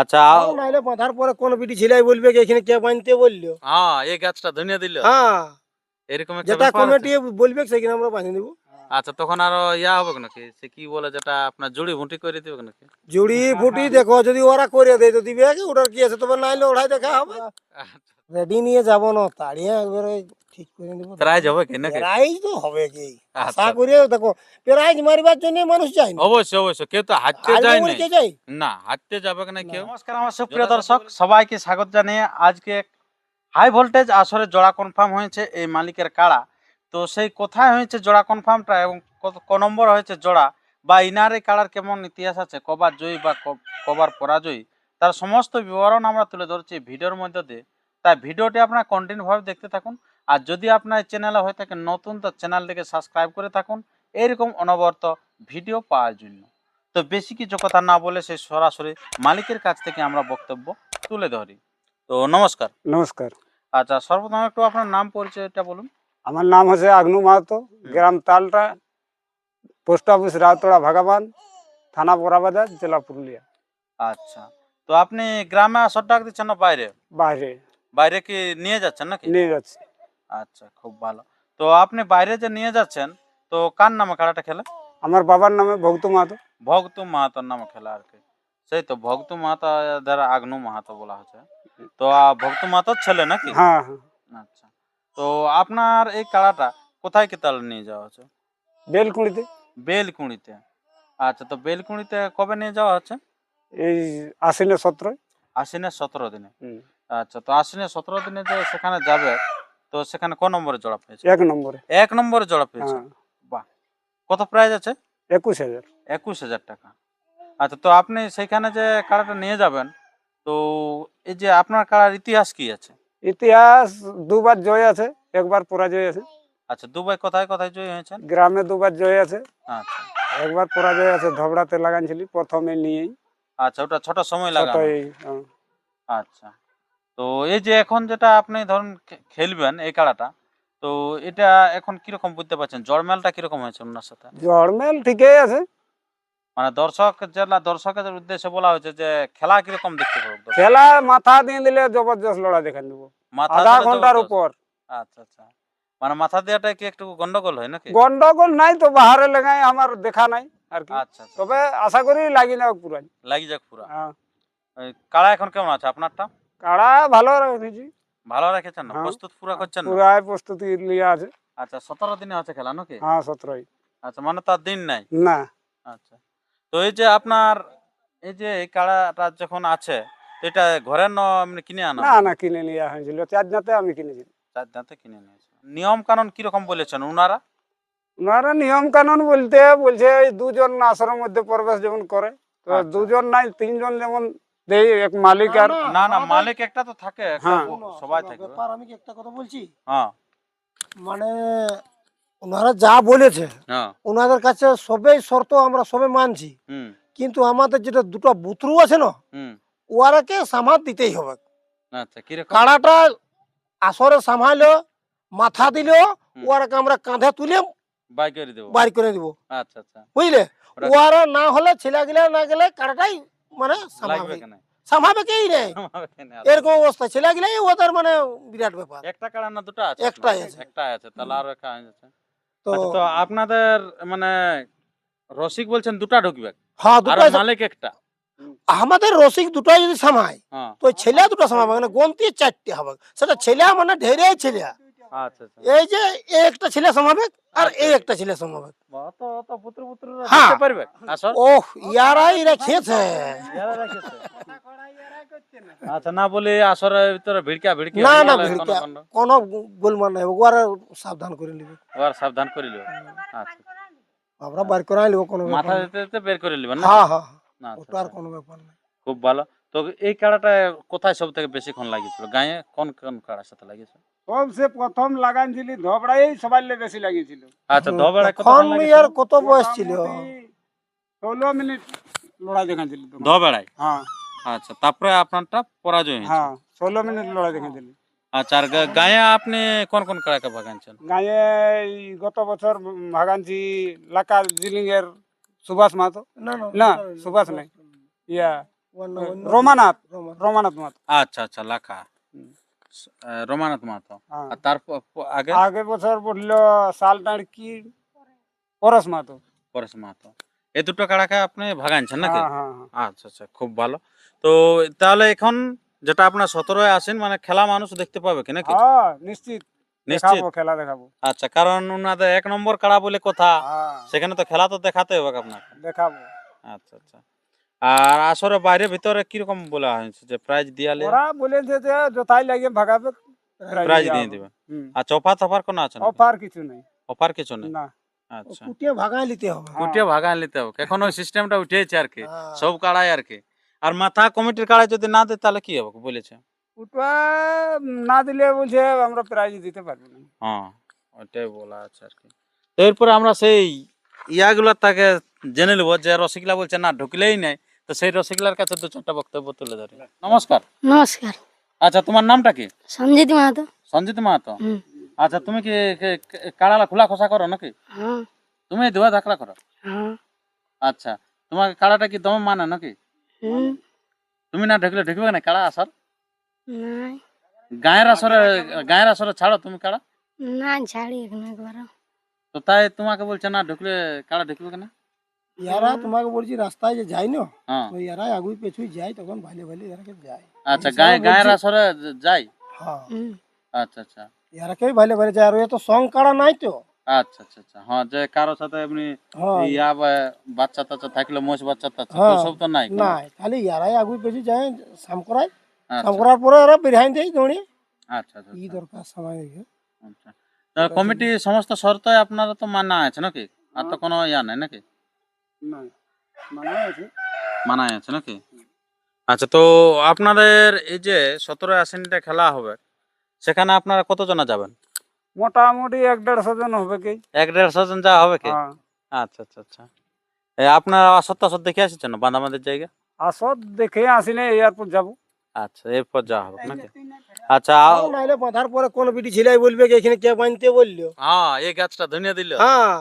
আচ্ছা নাইলে বাঁধার পরে কোন বিটি ছিলাই বলবে যে এখানে কে বাঁধতে বলল? হ্যাঁ এই গাছটা ধনিয়া দিল। হ্যাঁ। এরকম একটা যেটা ব্যাপার আছে। কমিটি বলবে সেখানে আমরা বানিয়ে দেবো। আচ্ছা তখন আর ইয়া হবে নাকি? সে কি বলে যেটা আপনার জুড়ি ভুঁটি করে দিবে নাকি? জুড়ি ফুটি দেখো যদি ওরা করে দেয় তো দিবে ওটার কি আছে? তোমার নাইলে ওড়াই দেখা হবে। রেডি নিয়ে যাব না তাড়িয়ে একবারে ঠিক করে দেবো প্রাইজ হবে কি নাকি? প্রাইজ তো হবে কি? আচ্ছা। আশা করে দেখো প্রাইজ মারিবার জন্য মানুষ যায় না। অবশ্যই অবশ্যই। কেউ তো হাঁটতে যায় না কে যায়? না হাঁটতে যাবে না কেউ? নমস্কার আমার সুপ্রিয় দর্শক সবাইকে স্বাগত জানিয়ে আজকে হাই ভোল্টেজ আসরে জোড়া কনফার্ম হয়েছে এই মালিকের কাড়া। তো সেই কোথায় হয়েছে জোড়া কনফার্মটা এবং কত ক নম্বর হয়েছে জোড়া বা ইনারে এই কাড়ার কেমন ইতিহাস আছে? কবার জয়ী বা ক- কবার পরাজয়ী? তার সমস্ত বিবরণ আমরা তুলে ধরছি ভিডিওর মধ্যে দিয়ে। তাই ভিডিওটি আপনারা কন্টিনিউভাবে দেখতে থাকুন। আর যদি আপনার চ্যানেলে হয়ে থাকে নতুন তো চ্যানেলটিকে সাবস্ক্রাইব করে থাকুন। এরকম অনবরত ভিডিও পাওয়ার জন্য। তো বেশি কিছু কথা না বলে সেই সরাসরি মালিকের কাছ থেকে আমরা বক্তব্য তুলে ধরি। তো নমস্কার। নমস্কার। আচ্ছা সর্বপ্রথম একটু আপনার নাম পরিচয়টা বলুন। আমার নাম হচ্ছে আগ্নু মাহাতো গ্রাম তালটা পোস্ট অফিস রাউতড়া ভাগাবান থানা বড়াবাজার জেলা পুরুলিয়া। আচ্ছা। তো আপনি গ্রামে আসর ডাক দিচ্ছেন না বাইরে? বাইরে। বাইরে কি নিয়ে যাচ্ছেন নাকি? নিয়ে যাচ্ছি। আচ্ছা খুব ভালো। তো আপনি বাইরে যে নিয়ে যাচ্ছেন তো কার নামে খেলাটা খেলে? আমার বাবার নামে ভক্ত মাহাতো। ভক্ত মাহাতোর নামে খেলা আর কি। সেই তো ভক্ত মাহাতো দ্বারা আগনু মাহাতো বলা হচ্ছে। তো ভক্ত মাহাতোর ছেলে নাকি? হ্যাঁ হ্যাঁ। আচ্ছা। তো আপনার এই কাড়াটা কোথায় কি তাহলে নিয়ে যাওয়া হচ্ছে? বেলকুড়িতে। বেলকুড়িতে। আচ্ছা তো বেলকুড়িতে কবে নিয়ে যাওয়া হচ্ছে? এই আশ্বিনে সতেরোয়। আশ্বিনের সতেরো দিনে। হুম। আচ্ছা তো আশ্বিনের সতেরো দিনে যে সেখানে যাবে তো সেখানে কোন নম্বরে জোড়া পেয়েছে? এক নম্বরে। এক নম্বরে জোড়া পেয়েছে? হ্যাঁ। কত প্রাইজ আছে? একুশ হাজার। একুশ হাজার টাকা। আচ্ছা তো আপনি সেইখানে যে কাড়াটা নিয়ে যাবেন তো এই যে আপনার কাড়ার ইতিহাস কি আছে? ইতিহাস দুবার জয় আছে একবার পরাজয় আছে। আচ্ছা দুবাই কোথায় কোথায় জয় হয়েছেন? গ্রামে দুবার জয় আছে। আচ্ছা। একবার পরাজয় আছে ধবড়াতে লাগানছিলি প্রথমে নিয়েই। আচ্ছা ওটা ছোট সময় লাগানো। ছোটই, হ্যাঁ। আচ্ছা। তো এই যে এখন যেটা আপনি ধরুন খেলবেন এই কাড়াটা তো এটা এখন কীরকম বুঝতে পারছেন? জড়মেলটা কীরকম হয়েছে ওনার সাথে? জড়মেল ঠিকই আছে। মানে দর্শক যেটা দর্শকের উদ্দেশ্যে বলা হয়েছে যে খেলা কীরকম দেখতে পাবো? খেলা মাথা দিয়ে দিলে জবরদস্ত লড়াই দেখান দেবো মাথা আধা ঘণ্টার উপর। আচ্ছা আচ্ছা। মানে মাথা দেওয়াটা কি একটু গন্ডগোল হয় নাকি? গন্ডগোল নাই তো বাহারে লেগাই আমার দেখা নাই আর কি। আচ্ছা আচ্ছা। তবে আশা করি লাগি না পুরা লাগি যাক পুরা। হ্যাঁ। কাড়া এখন কেমন আছে? আপনারটা? কাড়া ভালো রেখেছি। ভালো রেখেছেন না? হ্যাঁ। প্রস্তুত পুরা করছেন না? পুরাই প্রস্তুতি লিয়া আছে। আচ্ছা সতেরো দিনে আছে খেলা নাকি? হ্যাঁ সতেরোই। আচ্ছা মানে তার দিন নাই? না। আচ্ছা। তো এই যে আপনার এই যে এই কাড়াটা যখন আছে এটা ঘরের ন এমনি কিনে আনা না না কিনে লিয়া হয়েছিল। চার জাতে আমি কিনেছি। চার দাঁতে কিনে নিয়েছে। নিয়ম কানুন কীরকম বলেছেন উনারা? ওনারা নিয়ম কানুন বলতে বলছে দুজন আসরের মধ্যে প্রবেশ যেমন করে তো আচ্ছা। দুজন নাই তিনজন যেমন দেই এক মালিক আর না না মালিক একটা তো থাকে। সবাই থাকবে ব্যাপার আমি একটা কথা বলছি? হ্যাঁ। মানে ওনারা যা বলেছে ওনাদের কাছে সবেই শর্ত আমরা সবে মানছি। কিন্তু আমাদের যেটা দুটো বুতরু আছে না হুম। ওয়ারাকে সামাল দিতেই হবে। আচ্ছা কাড়াটা আসরে সামালো মাথা দিল ওয়ারাকে আমরা কাঁধে তুলে বাই করে দেবো। বাড়ি করে দিব। আচ্ছা আচ্ছা। বুঝলে? ওরা না হলে ছেলে গেলে না গেলে কাড়াটাই মানে কেন? নেই এরকম অবস্থা। ছেলে গেলেই ওদের মানে বিরাট ব্যাপার। একটা কাড়া না দুটো আছে একটাই আছে। একটাই আছে তাহলে আরও একটা আছে। তো আচ্ছা, তো আপনাদের মানে রসিক বলছেন দুটা ঢুকবে। হ্যাঁ দুটাই মালিক একটা। আমাদের রসিক দুটাই যদি সামায় হ্যাঁ। তো ছেলে দুটো সামাবে মানে গন্তি চারটে হবে। সেটা ছেলে মানে ঢেরে ছেলে। আচ্ছা আচ্ছা এই যে এ একটা ছেলে সমাবে আর এই একটা ছেলে সমাবে অত অত পুত্র পুত্র হ্যাঁ। দেখতে পারবে আসল ওহ ইয়ারাই রেখেছে ইয়ারা রাখেছে। আচ্ছা না বলে আসরের ভিতরে ভিড়কা ভিড়কি না হয়ে না গেলে ভিড়কা কোনো কাণ্ড? কোনো গোলমাল নাই ওরা সাবধান করে নিবে এবার সাবধান করে লিও আচ্ছা আমরা বার করাই নিব কোনো মাথা ব্যাপার দিতে দিতে বের করে নেবেন না হ্যাঁ হ্যাঁ না, আচ্ছা, ওটা আর আচ্ছা। কোনো ব্যাপার নাই খুব ভালো তো এই কাড়াটা কোথায় সব থেকে বেশিক্ষণ লাগিয়েছিল গায়ে কোন কোন কাড়ার সাথে লাগিয়েছিল সবসে প্রথম লাগানছিলি ধবড়াই সবাই বেশি লাগিয়েছিল। আচ্ছা দবেড়া কত খন ইয়ার কত বয়স ছিল? ষোলো মিনিট লড়াই দেখাচ্ছিল দবেড়াই হ্যাঁ। আচ্ছা তারপরে আপনারটা পরাজয় হয়েছে। হ্যাঁ ষোলো মিনিট লড়াই দেখাচ্ছিল আচ্ছা আর গায়ে আপনি কোন কোন কাড়াকে ভাগাইছেন গাঁয়ে এই গত বছর ভাগানছি লাকা জিলিং এর সুভাষ মাহাতো। না না সুভাষ নাই। ইয়া রমানাথ রোমান। রমানাথ মাহাতো। আচ্ছা আচ্ছা। আহ, রমানাথ মাহাতো। হ্যাঁ। আর তার আগে? আগে বছর পড়ল সালটার কি পরশ মাহাতো। পরেশ মাহাতো। এই দুটো কাড়াকে আপনি ভাগাইছেন নাকি? হ্যাঁ হ্যাঁ। আচ্ছা আচ্ছা খুব ভালো। তো তাহলে এখন যেটা আপনার সতেরোয় আসেন মানে খেলা মানুষ দেখতে পাবে কি নাকি? নিশ্চিত। নিশ্চিত? খেলা দেখাবো। আচ্ছা কারণ ওনাদের এক নম্বর কাড়া বলে কথা সেখানে তো খেলা তো দেখাতে হবে আপনাকে। দেখাবো। আচ্ছা আচ্ছা। আর আসরে বাইরে ভিতরে কীরকম বলা হয়েছে যে প্রাইজ দিয়ালে? ওরা বলেছে যে যথাই লাগে ভাগাবে প্রাইজ দিয়ে দিবে। আচ্ছা অফার তফার কোনো আছে না অফার কিছু নেই। অফার কিছু নেই? না। আচ্ছা। কুটিয়ে ভাগাই নিতে হবে। হ্যাঁ। কুটিয়ে ভাগায় নিতে হবে। এখন ওই সিস্টেমটা উঠেছে আর কি। হ্যাঁ। সব কাড়াই আর কি। আর মাথা কমিটির কাড়াই যদি না দেয় তাহলে কি হবে বলেছে? ওটা না দিলে বলছে আমরা প্রাইজ দিতে পারব না। হ্যাঁ ওইটাই বলা আছে আর কি। তো এরপরে আমরা সেই ইয়াগুলোর তাকে জেনে নেব যে রসিকলা বলছে না ঢুকলেই নাই। তো সেই রসিকলার কাছে দু চারটা বক্তব্য তুলে ধরি। নমস্কার। নমস্কার। আচ্ছা তোমার নামটা কি? সঞ্জিত মাহাতো। সঞ্জিত মাহাতো। আচ্ছা তুমি কি কাড়ালা খোলা খোসা করো নাকি? হ্যাঁ। তুমি ধোয়া ধাকড়া করো? হ্যাঁ। আচ্ছা তোমার কাড়াটা কি দম মানে নাকি? তুমি না ঢুকলে ঢুকবে না কাড়া আসার গায়ের আসরে গায়ের আসরে ছাড়ো তুমি কাড়া। না ছাড়ি একবার তো তাই তোমাকে বলছে না ঢুকলে কাড়া ঢুকবে কেন? ইয়ারা তোমাকে বলছি রাস্তায় যে যাই না হ্যাঁ। তো ইয়ারা আগুই পেছুই যায় তখন ভালে ভালে ইয়ারাকে যায়। আচ্ছা গায়ে গায়ের আসরে হ্যাঁ। আচ্ছা আচ্ছা। ইয়ারাকে ভালে ভালে যায় আর এ তো নাই তো। আচ্ছা আচ্ছা আচ্ছা। হ্যাঁ যে কারও সাথে এমনি হ্যাঁ। ইয়া বাচ্চা টাচ্চা থাকলে মোষ বাচ্চা টাচ্চা হ্যাঁ, সব তো নাই নাই। খালি ইয়ারাই আগুই পেছু যায় সাম করায় সাম আচ্ছা। করার পরে এরা বেরিয়ে দেয় দৌড়ে আচ্ছা আচ্ছা কি দরকার সময় আচ্ছা। কমিটি সমস্ত শর্ত আপনারা তো মানা আছে নাকি? আর তো কোনো ইয়া নাই নাকি? না মানা আছে। নাকি? আচ্ছা তো আপনাদের এই যে সতেরো আশ্বিনটা খেলা হবে সেখানে আপনারা কতজনা যাবেন? মোটামুটি এক দেড়শো জন হবে কি। এক দেড়শো জন যাওয়া হবে কি? হ্যাঁ। আচ্ছা আচ্ছা আচ্ছা। এ আপনারা সত্য সত্য দেখে আসছেন না বাঁধামাদের জায়গা? আসো দেখে আসিনে এয়ারপোর্ট যাব। আচ্ছা এরপর যাওয়া হবে নাকি? আচ্ছা নাইলে বাঁধার পরে কোন বিটি ছিলাই বলবে কি এখানে কে বাঁধতে বলল? হ্যাঁ এই গাছটা ধনিয়া দিল। হ্যাঁ।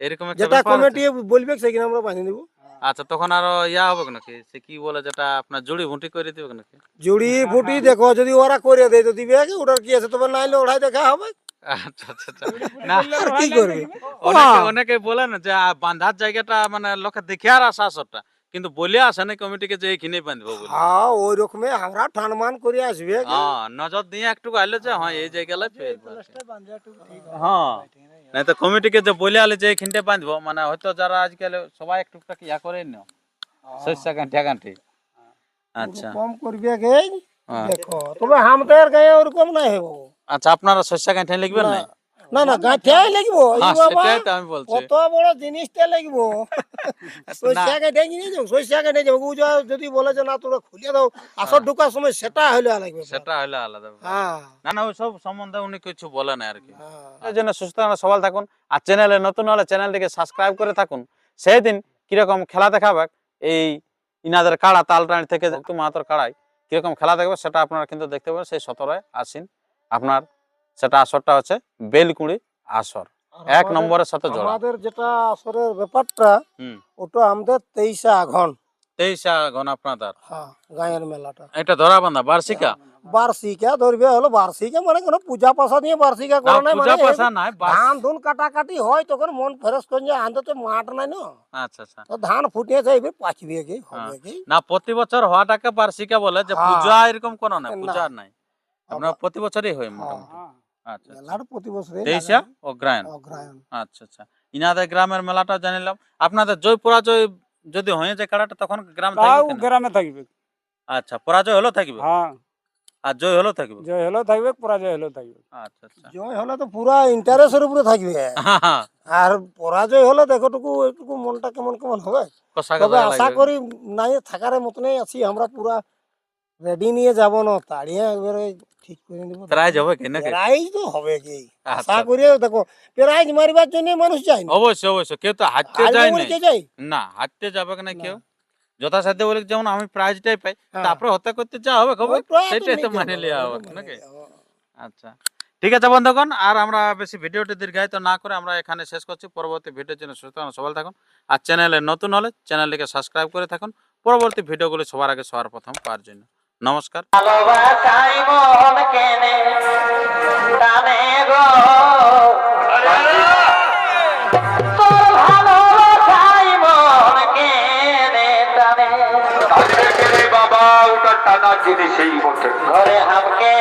এরকম একটা যেটা ব্যাপার কমিটি বলবে সেখানে আমরা বাঁধে দেবো আচ্ছা তখন আরও ইয়া হবে নাকি? সে কি বলে যেটা আপনার জুড়ি ভুঁটি করে দিবে নাকি? জুড়ি ফুটি দেখো যদি ওরা করে দেয় তো দিবে কি ওটার কি আছে? তবে নাইলে ওড়াই দেখা হবে। আচ্ছা আচ্ছা আচ্ছা। না আর কি করবে? অনেকে অনেকে বলে না যে বাঁধার জায়গাটা মানে লোকে দেখে আর আসা আসরটা। কিন্তু বলে আসে না কমিটিকে যে এইখানে বাঁধবো বলে। হ্যাঁ ওই রকমে আমরা ঠানমান করে আসবে। হ্যাঁ নজর দিয়ে একটু আইলে যে হ্যাঁ এই হ্যাঁ। নাই তো কমিটিকে যে বলে আলে যে এইখানটা বাঁধবো মানে হয়তো যারা আজকাল সবাই একটু একটু ইয়া করে না শস্য গাঁঠিয়া গাঁঠি আচ্ছা। কম করবে গে হ্যাঁ। দেখো তবে আমাদের গায়ে ওরকম নাই হব। আচ্ছা আপনারা শস্য গাঁঠিয়া লিখবেন না। না না গাঁঠিয়াই লাগবো। হ্যাঁ কত বড় জিনিসটা লাগবো। সরিষা কেটে নিয়ে যাও সরিষা কেটে যাব যদি বলে যে না তোরা খুলে দাও আসর ঢুকার সময় সেটা হলে লাগবে সেটা হলে আলাদা হ্যাঁ। না না ওই সব সম্বন্ধে উনি কিছু বলে না আর কি জন্য সুস্থ থাকুন, থাকুন। আর চ্যানেলে নতুন হলে চ্যানেলটিকে সাবস্ক্রাইব করে থাকুন। সেই দিন কীরকম খেলা দেখাবে এই ইনাদের কাড়া তালটানি থেকে একটু মাহাতর কাড়াই কীরকম খেলা দেখবে সেটা আপনারা কিন্তু দেখতে পাবেন। সেই সতেরোয় আসিন আপনার সেটা আসরটা হচ্ছে বেলকুড়ি আসর। এক নম্বরের সাথে জোড়া। আমাদের যেটা আসরের ব্যাপারটা ওটা আমাদের তেইশে আঘন। তেইশা ঘন আপনাদের। হ্যাঁ গায়ের মেলাটা। এটা ধরা বান্ধা বার্ষিকা। বার্ষিকা ধরবে হলো বার্ষিকা মানে কোনো পূজা পাশা নিয়ে বার্ষিকা করে নাই পূজা মানে পাশা নাই ধান ধুন কাটাকাটি হয় তখন মন ফেরস করে যায় আনতে তো মাঠ নাই না। আচ্ছা আচ্ছা। তো ধান কি হবে কি। না প্রতি বছর হওয়াটাকে বার্ষিকা বলে যে হ্যাঁ। পূজা এরকম কোনো না। পূজা নাই। আপনার প্রতি বছরই হয় মোটামুটি। হ্যাঁ আচ্ছা আচ্ছা। মেলার প্রতি বছরে তেইশা অগ্রায়ণ। অগ্রায়ণ। আচ্ছা আচ্ছা। ইনাদের গ্রামের মেলাটা জানিলাম। আপনাদের জয় পরাজয় যদি হয়ে যায় খেলাটা তখন গ্রাম তাও থাকবে কিনা? গ্রামে থাকবে। আচ্ছা পরাজয় হলো থাকবে? হ্যাঁ। আর জয় হলো থাকবে? জয় হলেও থাকবে পরাজয় হলেও থাকবে। আচ্ছা আচ্ছা। জয় হলে তো পুরা ইন্টারেস্টের উপরে থাকবে। আর পরাজয় হলে দেখোটুকু একটু মনটা কেমন কেমন হবে? কষা তবে কষা আশা লাগবে। করি নাই থাকার মতনই আছি। আমরা পুরা রেডি নিয়ে যাব না তাড়িয়ে একবারে ঠিক করে নিব। প্রাইজ হবে কি নাকি? প্রাইজ তো হবে কি? আশা আচ্ছা করি দেখো প্রাইজ মারিবার জন্য মানুষ যায় না। অবশ্যই অবশ্যই। কেউ তো হাঁটতে যায় না না হাঁটতে যাবে না না। কেউ? যথাসাধ্য বলে যেমন আমি প্রাইজটাই পাই হ্যাঁ। তারপরে হত্যা করতে যা হবে খবর তো সেটাই তো মানে হবে মানে নাকি? আচ্ছা। ঠিক আছে বন্ধুগণ আর আমরা বেশি ভিডিওটি দীর্ঘায়িত না করে আমরা এখানে শেষ করছি। পরবর্তী ভিডিওর জন্য সুস্থ সবাই থাকুন। আর চ্যানেলে নতুন হলে চ্যানেলটিকে সাবস্ক্রাইব করে থাকুন। পরবর্তী ভিডিওগুলি সবার আগে সবার প্রথম পাওয়ার জন্য। নমস্কার। বাবা ওটা টানা জিনিস এই ঘরে হামকে